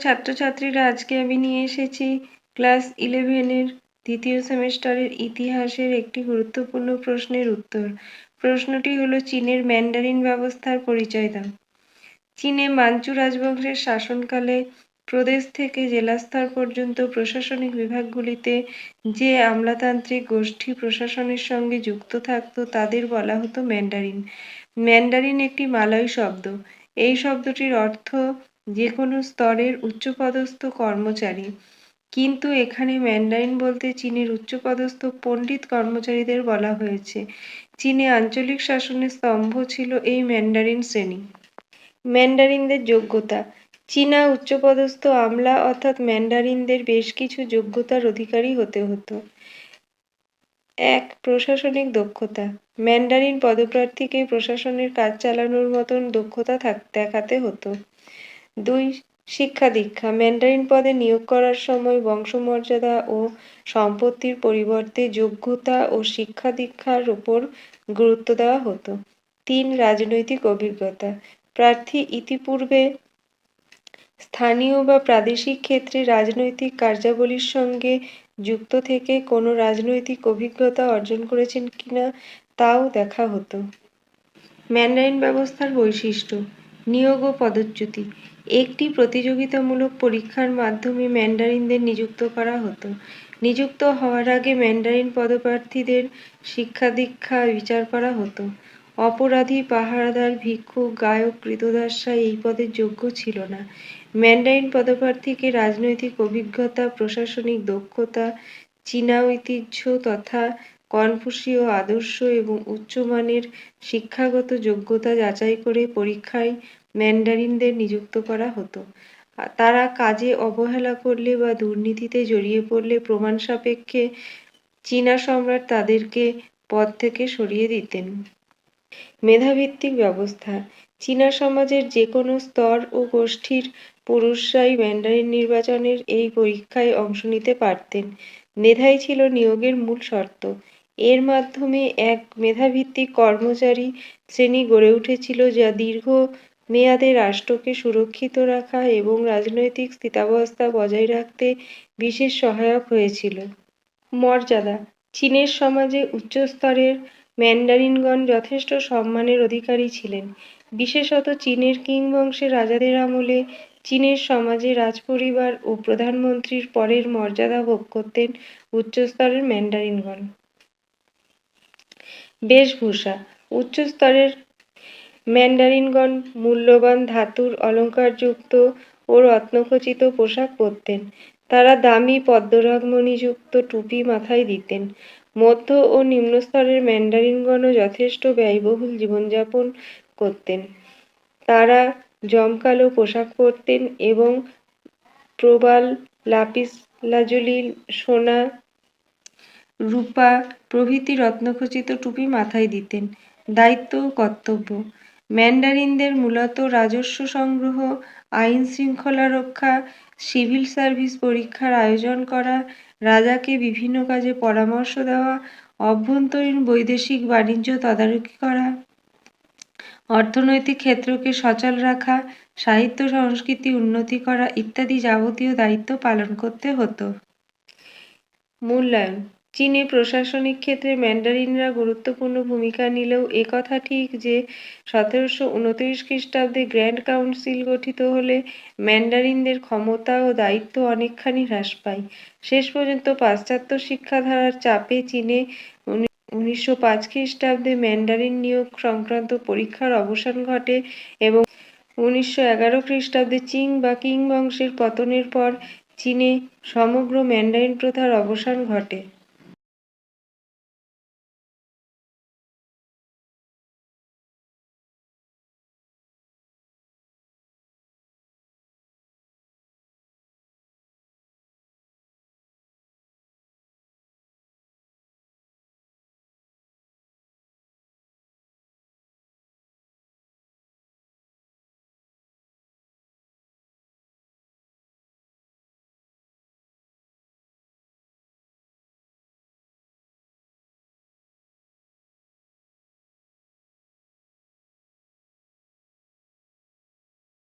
ছাত্রছাত্রীরা আজকে আমি নিয়ে এসেছি ক্লাস ইলেভেনের দ্বিতীয় সেমেস্টারের ইতিহাসের একটি গুরুত্বপূর্ণ প্রশ্নের উত্তর। প্রশ্নটি হলো চীনের ম্যান্ডারিন ব্যবস্থার পরিচয় দাও। চীনে মাঞ্চু রাজবংশের শাসনকালে প্রদেশ থেকে জেলাস্তর পর্যন্ত প্রশাসনিক বিভাগগুলিতে যে আমলাতান্ত্রিক গোষ্ঠী প্রশাসনের সঙ্গে যুক্ত থাকত তাদের বলা হতো ম্যান্ডারিন। ম্যান্ডারিন একটি মালয় শব্দ। এই শব্দটির অর্থ যে কোনো স্তরের উচ্চপদস্থ কর্মচারী। কিন্তু এখানে ম্যান্ডারিন বলতে চীনের উচ্চপদস্থ পণ্ডিত কর্মচারীদের বলা হয়েছে। চীনে আঞ্চলিক শাসনের স্তম্ভ ছিল এই ম্যান্ডারিন শ্রেণি। ম্যান্ডারিনদের যোগ্যতা। চীনা উচ্চপদস্থ আমলা অর্থাৎ ম্যান্ডারিনদের বেশ কিছু যোগ্যতার অধিকারী হতে হতো। এক, প্রশাসনিক দক্ষতা। ম্যান্ডারিন পদপ্রার্থীকে প্রশাসনের কাজ চালানোর মতন দক্ষতা থাক, দেখাতে হতো। দুই শিক্ষা দীক্ষা। ম্যান্ডারিন পদে নিয়োগ করার সময় বংশমর্যাদা ও সম্পত্তির পরিবর্তে যোগ্যতা ও শিক্ষা দীক্ষার উপর গুরুত্ব দেওয়া হতো। তিন, রাজনৈতিক অভিজ্ঞতা। প্রার্থী ইতিপূর্বে স্থানীয় বা প্রাদেশিক ক্ষেত্রে রাজনৈতিক কার্যাবলীর সঙ্গে যুক্ত থেকে কোনো রাজনৈতিক অভিজ্ঞতা অর্জন করেছেন কিনা তাও দেখা হতো। ম্যান্ডারিন ব্যবস্থার বৈশিষ্ট্য, নিয়োগ ও পদচ্যুতি। একটি প্রতিযোগিতামূলক পরীক্ষার মাধ্যমে ম্যান্ডারিনদের নিযুক্ত করা হতো। নিযুক্ত হওয়ার আগে ম্যান্ডারিন পদপ্রার্থীদের শিক্ষা দীক্ষা বিচার করা হতো। অপরাধী পাহারাদার, ভিক্ষু, গায়ক কৃতদাসরা এই পদের যোগ্য ছিল না। ম্যান্ডারিন পদপ্রার্থীকে রাজনৈতিক অভিজ্ঞতা, প্রশাসনিক দক্ষতা, চীনা ঐতিহ্য তথা কনফুসীয় আদর্শ এবং উচ্চমানের শিক্ষাগত যোগ্যতা যাচাই করে পরীক্ষায় ম্যান্ডারিনদের নিযুক্ত করা হতো। তারা কাজে অবহেলা করলে বা দুর্নীতিতে জড়িয়ে পড়লে প্রমাণ সাপেক্ষে চীনা সম্রাট তাদেরকে পদ থেকে সরিয়ে দিতেন। মেধাভিত্তিক ব্যবস্থা। চীনা সমাজের যে কোনো স্তর ও গোষ্ঠীর পুরুষরাই ম্যান্ডারিন নির্বাচনের এই পরীক্ষায় অংশ নিতে পারতেন। মেধাই ছিল নিয়োগের মূল শর্ত। এর মাধ্যমে এক মেধাভিত্তিক কর্মচারী শ্রেণি গড়ে উঠেছিল যা দীর্ঘ মেয়াদে রাষ্ট্রকে সুরক্ষিত রাখা এবং রাজনৈতিক স্থিতাবস্থা বজায় রাখতে বিশেষ সহায়ক হয়েছিল। মর্যাদা, চীনের সমাজে উচ্চস্তরের ম্যান্ডারিনগণ যথেষ্ট সম্মানের অধিকারী ছিলেন। বিশেষত চীনের কিং বংশের রাজাদের আমলে চীনের সমাজে রাজপরিবার ও প্রধানমন্ত্রীর পরের মর্যাদা ভোগ করতেন উচ্চস্তরের ম্যান্ডারিনগণ। বেশভূষা উচ্চস্তরের ম্যান্ডারিনগণ মূল্যবান ধাতুর অলঙ্কারযুক্ত ও রত্নখচিত পোশাক পরতেন। তারা দামি পদ্মরাগমণিযুক্ত টুপি মাথায় দিতেন। মধ্য ও নিম্নস্তরের ম্যান্ডারিনগণও যথেষ্ট ব্যয়বহুল জীবনযাপন করতেন। তারা জমকালো পোশাক পরতেন এবং প্রবাল লাপিস লাজুলি সোনা রূপা প্রভৃতি রত্নখচিত টুপি মাথায় দিতেন। দায়িত্ব ও কর্তব্য। ম্যান্ডারিনদের মূলত রাজস্ব সংগ্রহ, আইন শৃঙ্খলা রক্ষা, সিভিল সার্ভিস পরীক্ষার আয়োজন করা, রাজাকে বিভিন্ন কাজে পরামর্শ দেওয়া, অভ্যন্তরীণ বৈদেশিক বাণিজ্য তদারকি করা, অর্থনৈতিক ক্ষেত্রকে সচল রাখা, সাহিত্য সংস্কৃতি উন্নতি করা ইত্যাদি যাবতীয় দায়িত্ব পালন করতে হতো। মূল্যায়ন চীনে প্রশাসনিক ক্ষেত্রে ম্যান্ডারিনরা গুরুত্বপূর্ণ ভূমিকা নিলেও একথা ঠিক যে সতেরোশো উনত্রিশ খ্রিস্টাব্দে গ্র্যান্ড কাউন্সিল গঠিত হলে ম্যান্ডারিনদের ক্ষমতা ও দায়িত্ব অনেকখানি হ্রাস পায়। শেষ পর্যন্ত পাশ্চাত্য শিক্ষাধারার চাপে চীনে উনিশশো পাঁচ খ্রিস্টাব্দে ম্যান্ডারিন নিয়োগ সংক্রান্ত পরীক্ষার অবসান ঘটে এবং উনিশশো এগারো খ্রিস্টাব্দে চিং বা কিং বংশের পতনের পর চীনে সমগ্র ম্যান্ডারিন প্রথার অবসান ঘটে।